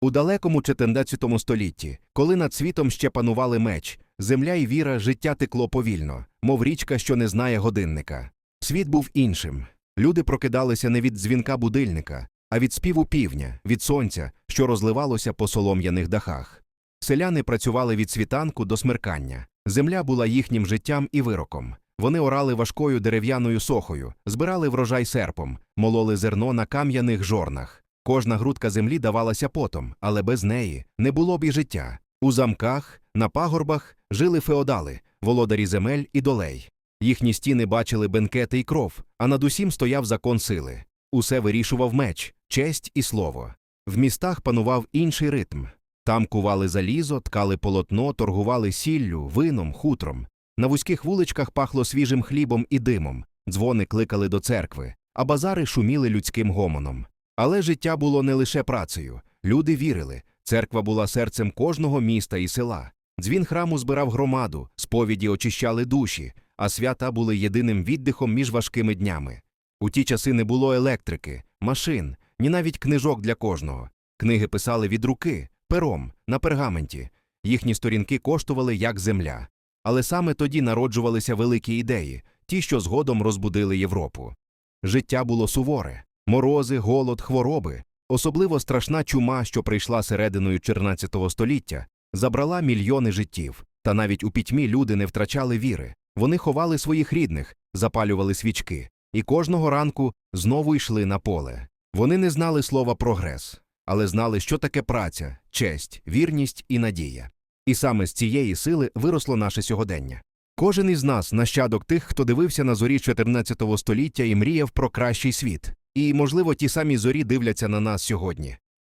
У далекому 14 столітті, коли над світом ще панували меч, земля і віра, життя текло повільно, мов річка, що не знає годинника. Світ був іншим. Люди прокидалися не від дзвінка будильника, а від співу півня, від сонця, що розливалося по солом'яних дахах. Селяни працювали від світанку до смеркання. Земля була їхнім життям і вироком. Вони орали важкою дерев'яною сохою, збирали врожай серпом, мололи зерно на кам'яних жорнах. Кожна грудка землі давалася потом, але без неї не було б і життя. У замках, на пагорбах жили феодали, володарі земель і долей. Їхні стіни бачили бенкети й кров, а над усім стояв закон сили. Усе вирішував меч, честь і слово. В містах панував інший ритм. Там кували залізо, ткали полотно, торгували сіллю, вином, хутром. На вузьких вуличках пахло свіжим хлібом і димом, дзвони кликали до церкви, а базари шуміли людським гомоном. Але життя було не лише працею. Люди вірили, церква була серцем кожного міста і села. Дзвін храму збирав громаду, сповіді очищали душі, а свята були єдиним віддихом між важкими днями. У ті часи не було електрики, машин, ні навіть книжок для кожного. Книги писали від руки, пером, на пергаменті. Їхні сторінки коштували як земля. Але саме тоді народжувалися великі ідеї, ті, що згодом розбудили Європу. Життя було суворе морози, голод, хвороби. Особливо страшна чума, що прийшла серединою 14 століття, забрала мільйони життів. Та навіть у пітьмі люди не втрачали віри. Вони ховали своїх рідних, запалювали свічки, і кожного ранку знову йшли на поле. Вони не знали слова прогрес, але знали, що таке праця, честь, вірність і надія. І саме з цієї сили виросло наше сьогодення. Кожен із нас нащадок тих, хто дивився на зорі 14 століття і мріяв про кращий світ. І, можливо, ті самі зорі дивляться на нас сьогодні.